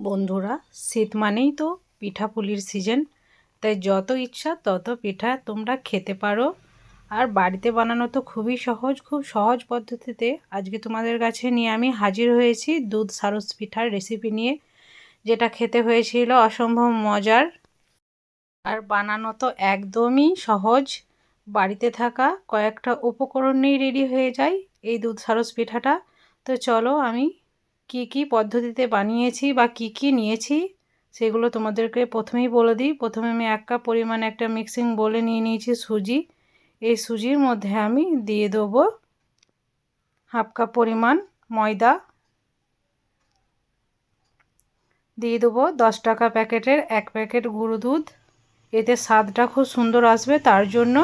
বন্ধুরা, শীত মানেই তো পিঠাপুলির সিজন তাই যত ইচ্ছা তত পিঠা তোমরা খেতে পারো। আর বাড়িতে বানানো তো খুবই সহজ, খুব সহজ পদ্ধতিতে আজকে তোমাদের কাছে নিয়ে আমি হাজির হয়েছি দুধ সারস পিঠার রেসিপি নিয়ে, যেটা খেতে হয়েছিল অসম্ভব মজার। আর বানানো তো একদমই সহজ। বাড়িতে থাকা কয়েকটা উপকরণ নিয়ে রেডি হয়ে যায় এই দুধ সারস পিঠাটা। তো চলো আমি কি কি পদ্ধতিতে বানিয়েছি বা কি কি নিয়েছি, সেগুলো তোমাদেরকে প্রথমেই বলে দিই। প্রথমে আমি এক কাপ পরিমাণে একটা মিক্সিং বলে নিয়ে নিয়েছি সুজি। এই সুজির মধ্যে আমি দিয়ে দেবো হাফ কাপ পরিমাণ ময়দা। দিয়ে দেবো দশ টাকা প্যাকেটের এক প্যাকেট গুঁড়ো দুধ। এতে স্বাদটা খুব সুন্দর আসবে, তার জন্য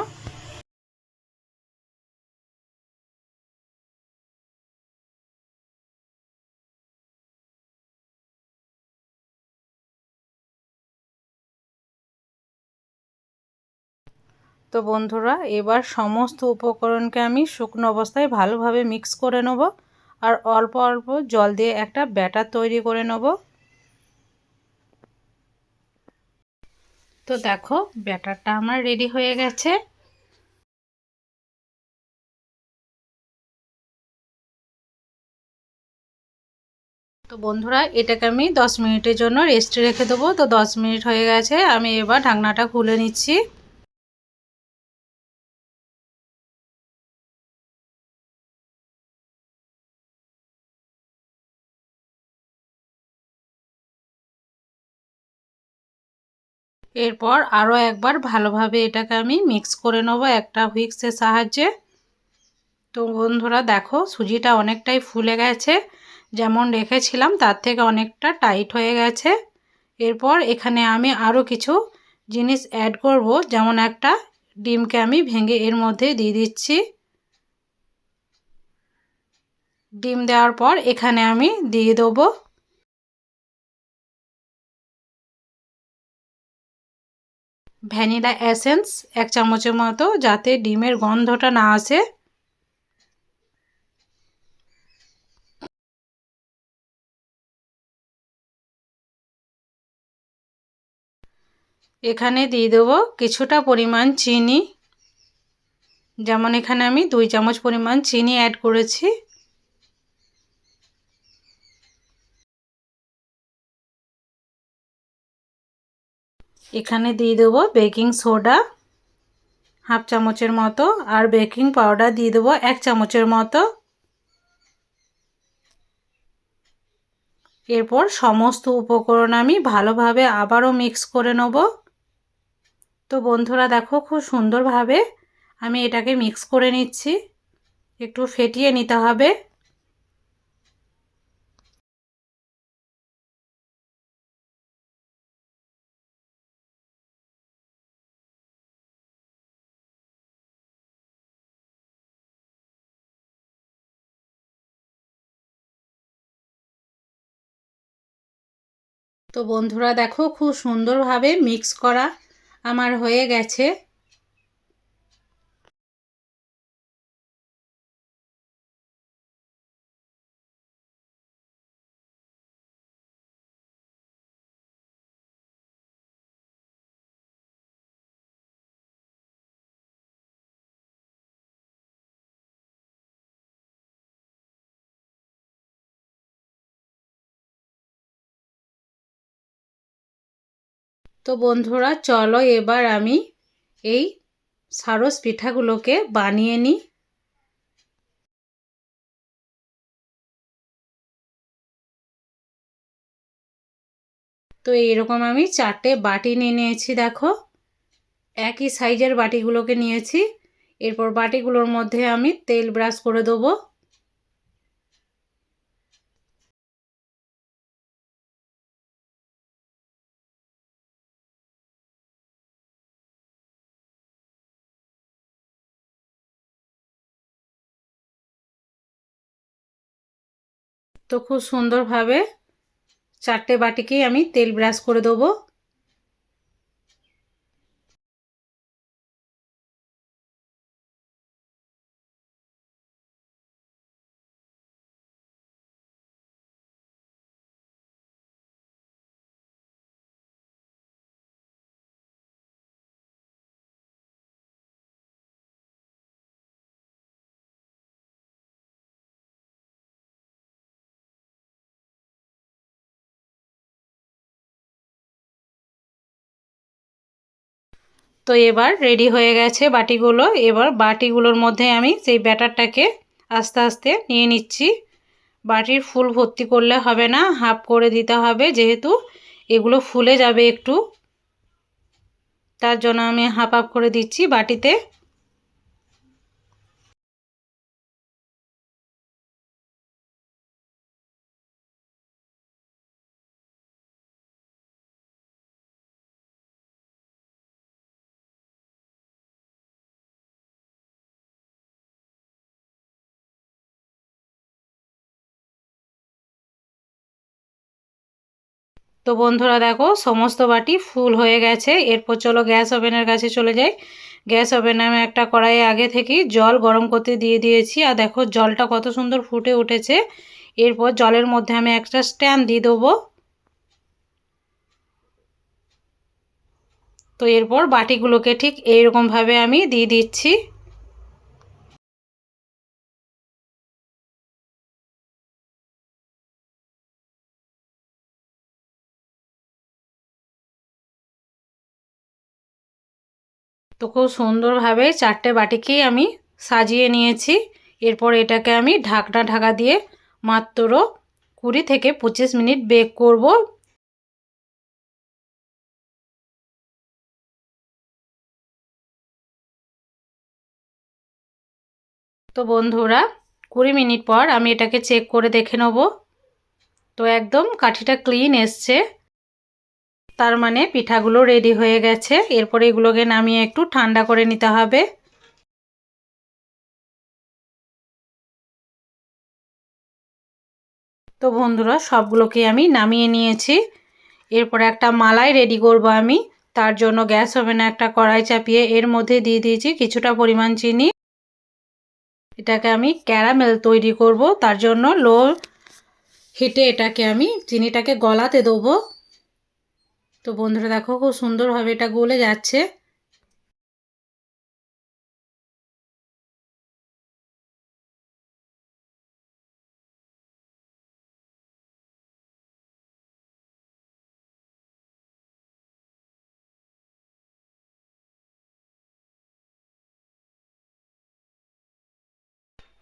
তো বন্ধুরা, এবার সমস্ত উপকরণকে আমি শুকনো অবস্থায় ভালোভাবে মিক্স করে নেব আর অল্প অল্প জল দিয়ে একটা ব্যাটার তৈরি করে নেব। তো দেখো, ব্যাটারটা আমার রেডি হয়ে গেছে। তো বন্ধুরা, এটাকে আমি দশ মিনিটের জন্য রেস্টে রেখে দেবো। তো দশ মিনিট হয়ে গেছে, আমি এবার ঢাকনাটা খুলে নিচ্ছি। এরপর আরও একবার ভালোভাবে এটাকে আমি মিক্স করে নেব একটা হুইক্সের সাহায্যে। তো বন্ধুরা দেখো, সুজিটা অনেকটাই ফুলে গেছে। যেমন রেখেছিলাম, তার থেকে অনেকটা টাইট হয়ে গেছে। এরপর এখানে আমি আরও কিছু জিনিস অ্যাড করব, যেমন একটা ডিমকে আমি ভেঙে এর মধ্যে দিয়ে দিচ্ছি। ডিম দেওয়ার পর এখানে আমি দিয়ে দেবো ভ্যানিলা এসেন্স এক চামচের মতো, যাতে ডিমের গন্ধটা না আসে। এখানে দিয়ে দেবো কিছুটা পরিমাণ চিনি। যেমন এখানে আমি দুই চামচ পরিমাণ চিনি অ্যাড করেছি। এখানে দিয়ে দেবো বেকিং সোডা, হাফ চামচের মতো, আর বেকিং পাউডার দিয়ে দেবো এক চামচের মতো। এরপর সমস্ত উপকরণ আমি ভালোভাবে আবারও মিক্স করে নেব। তো বন্ধুরা দেখো খুব সুন্দরভাবে আমি এটাকে মিক্স করে নিচ্ছি। একটু ফেটিয়ে নিতে হবে। তো বন্ধুরা দেখো খুব সুন্দরভাবে মিক্স করা আমার হয়ে গেছে। তো বন্ধুরা, চলো এবার আমি এই সারস পিঠাগুলোকে বানিয়ে নিই তো এইরকম আমি চারটে বাটি নিয়ে নিয়েছি, দেখো। একই সাইজের বাটিগুলোকে নিয়েছি। এরপর বাটিগুলোর মধ্যে আমি তেল ব্রাশ করে দেবো। তো খুব সুন্দরভাবে চারটে বাটিকেই আমি তেল ব্রাশ করে দেবো। তো এবার রেডি হয়ে গেছে বাটিগুলো। এবার বাটিগুলোর মধ্যে আমি সেই ব্যাটারটাকে আস্তে আস্তে নিয়ে নিচ্ছি। বাটির ফুল ভর্তি করলে হবে না, হাফ করে দিতে হবে যেহেতু এগুলো ফুলে যাবে একটু। তার জন্য আমি হাফ হাফ করে দিচ্ছি বাটিতে। তো বন্ধুরা দেখো, সমস্ত বাটি ফুল হয়ে গেছে। এরপর চলো গ্যাস ওভেনের কাছে চলে যাই। গ্যাস ওভেনে আমি একটা কড়াইয়ে আগে থেকেই জল গরম করতে দিয়ে দিয়েছি। আর দেখো, জলটা কত সুন্দর ফুটে উঠেছে। এরপর জলের মধ্যে আমি একটা স্ট্যান্ড দিয়ে দেবো। তো এরপর বাটিগুলোকে ঠিক এইরকমভাবে আমি দিয়ে দিচ্ছি। তো খুব সুন্দরভাবে চারটে বাটিকেই আমি সাজিয়ে নিয়েছি। এরপর এটাকে আমি ঢাকনা ঢাকা দিয়ে মাত্র কুড়ি থেকে পঁচিশ মিনিট বেক করব। তো বন্ধুরা, কুড়ি মিনিট পর আমি এটাকে চেক করে দেখে নেব। তো একদম কাঠিটা ক্লিন এসছে। তার মানে পিঠাগুলো রেডি হয়ে গেছে। এরপরে এগুলোকে নামিয়ে একটু ঠান্ডা করে নিতে হবে। তো বন্ধুরা, সবগুলোকে আমি নামিয়ে নিয়েছি। এরপরে একটা মালাই রেডি করব আমি। তার জন্য গ্যাস ওভেনে একটা কড়াই চাপিয়ে এর মধ্যে দিয়ে দিয়েছি কিছুটা পরিমাণ চিনি। এটাকে আমি ক্যারামেল তৈরি করব। তার জন্য লো হিটে এটাকে আমি চিনিটাকে গলাতে দেবো। তো বন্ধুরা দেখো খুব সুন্দরভাবে এটা গলে যাচ্ছে।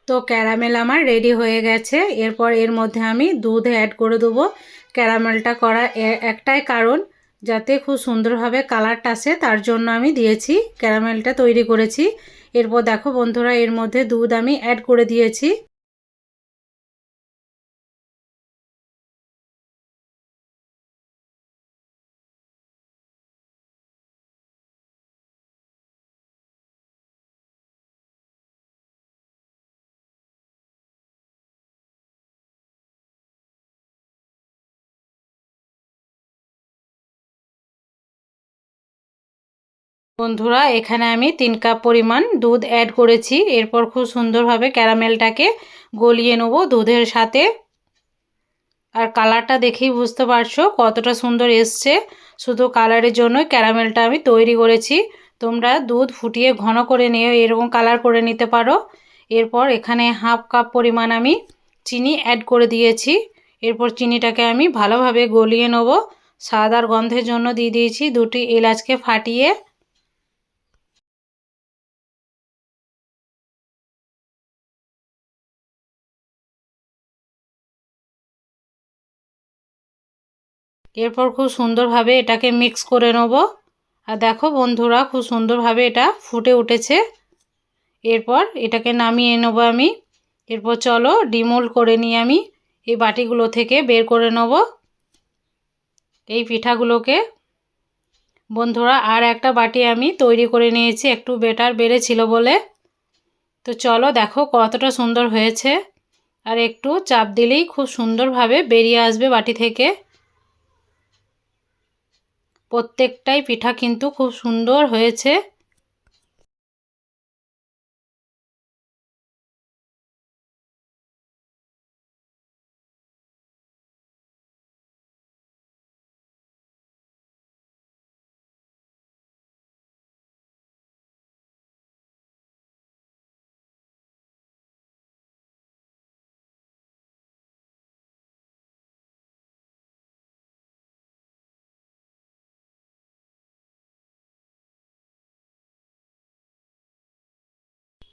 তো ক্যারামেল আমার রেডি হয়ে গেছে। এরপর এর মধ্যে আমি দুধ অ্যাড করে দেবো। ক্যারামেলটা করা একটাই কারণ যাতে খুব সুন্দরভাবে কালারটা আসে, তার জন্য আমি দিয়েছি, ক্যারামেলটা তৈরি করেছি। এরপর দেখো বন্ধুরা, এর মধ্যে দুধ আমি অ্যাড করে দিয়েছি। বন্ধুরা, এখানে আমি তিন কাপ পরিমাণ দুধ অ্যাড করেছি। এরপর খুব সুন্দরভাবে ক্যারামেলটাকে গলিয়ে নেব দুধের সাথে। আর কালারটা দেখেই বুঝতে পারছ কতটা সুন্দর এসছে। শুধু কালারের জন্য ক্যারামেলটা আমি তৈরি করেছি। তোমরা দুধ ফুটিয়ে ঘন করে নিয়ে এরকম কালার করে নিতে পারো। এরপর এখানে হাফ কাপ পরিমাণ আমি চিনি অ্যাড করে দিয়েছি। এরপর চিনিটাকে আমি ভালোভাবে গলিয়ে নেব। সাদার গন্ধের জন্য দিয়ে দিয়েছি দুটি এলাচকে ফাটিয়ে। এরপর খুব সুন্দরভাবে এটাকে মিক্স করে নেব। আর দেখো বন্ধুরা, খুব সুন্দরভাবে এটা ফুটে উঠেছে। এরপর এটাকে নামিয়ে নেব আমি। এরপর চলো ডিমোল্ড করে নিয়ে আমি। এই বাটিগুলো থেকে বের করে নেব এই পিঠাগুলোকে। বন্ধুরা, আর একটা বাটি আমি তৈরি করে নিয়েছি, একটু বেটার বেড়েছিল বলে। তো চলো দেখো কতটা সুন্দর হয়েছে। আর একটু চাপ দিলেই খুব সুন্দরভাবে বেরিয়ে আসবে বাটি থেকে। প্রত্যেকটাই পিঠা কিন্তু খুব সুন্দর হয়েছে।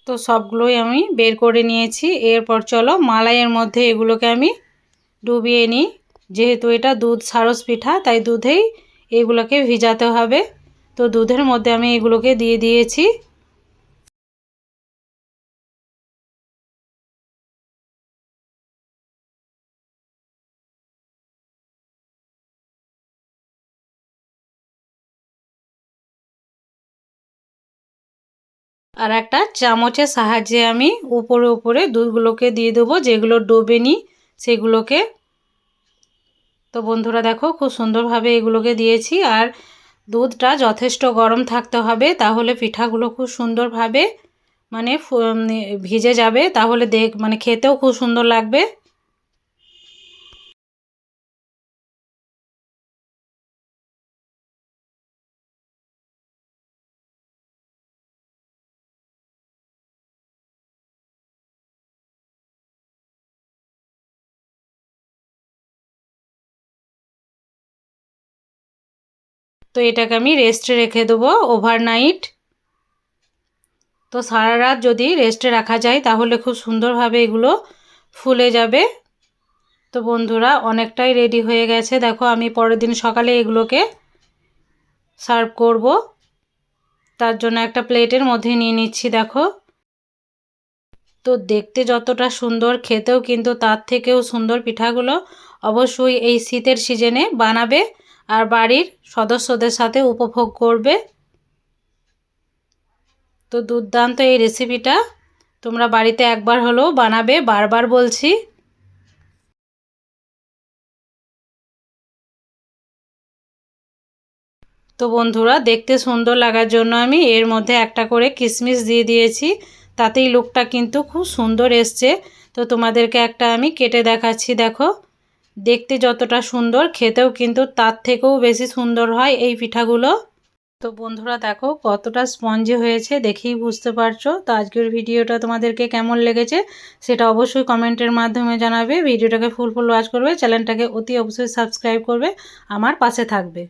তো সবগুলোই আমি বের করে নিয়েছি। এরপর চলো মালাইয়ের মধ্যে এগুলোকে আমি ডুবিয়ে নিই। যেহেতু এটা দুধ সারস পিঠা, তাই দুধেই এগুলোকে ভিজাতে হবে। তো দুধের মধ্যে আমি এগুলোকে দিয়ে দিয়েছি। আর একটা চামচের সাহায্যে আমি উপরে উপরে দুধগুলোকে দিয়ে দেবো, যেগুলো ডোবেনি সেগুলোকে। তো বন্ধুরা দেখো, খুব সুন্দরভাবে এগুলোকে দিয়েছি। আর দুধটা যথেষ্ট গরম থাকতে হবে, তাহলে পিঠাগুলো খুব সুন্দরভাবে মানে ভিজে যাবে, তাহলে দেখ মানে খেতেও খুব সুন্দর লাগবে। তো এটাকে আমি রেস্টে রেখে দেবো ওভারনাইট তো সারা রাত যদি রেস্টে রাখা যায়, তাহলে খুব সুন্দরভাবে এগুলো ফুলে যাবে। তো বন্ধুরা, অনেকটাই রেডি হয়ে গেছে। দেখো, আমি পরের দিন সকালে এগুলোকে সার্ভ করব। তার জন্য একটা প্লেটের মধ্যে নিয়ে নিচ্ছি, দেখো। তো দেখতে যতটা সুন্দর, খেতেও কিন্তু তার থেকেও সুন্দর পিঠাগুলো অবশ্যই এই শীতের সিজনে বানাবে। আর বাড়ির সদস্যদের সাথে উপভোগ করবে। তো দুর্দান্ত এই রেসিপিটা তোমরা বাড়িতে একবার হলেও বানাবে, বারবার বলছি। তো বন্ধুরা, দেখতে সুন্দর লাগার জন্য আমি এর মধ্যে একটা করে কিশমিশ দিয়ে দিয়েছি। তাতেই লুকটা কিন্তু খুব সুন্দর এসছে। তো তোমাদেরকে একটা আমি কেটে দেখাচ্ছি, দেখো। দেখতে যতটা সুন্দর, খেতেও কিন্তু তার থেকেও বেশি সুন্দর হয় এই পিঠাগুলো। তো বন্ধুরা দেখো কতটা স্পঞ্জি হয়েছে, দেখেই বুঝতে পারছ। তো আজকের ভিডিওটা তোমাদেরকে কেমন লেগেছে সেটা অবশ্যই কমেন্টের মাধ্যমে জানাবে। ভিডিওটাকে ফুল ফুল ওয়াচ করবে চ্যানেলটাকে অতি অবশ্যই সাবস্ক্রাইব করবে, আমার পাশে থাকবে।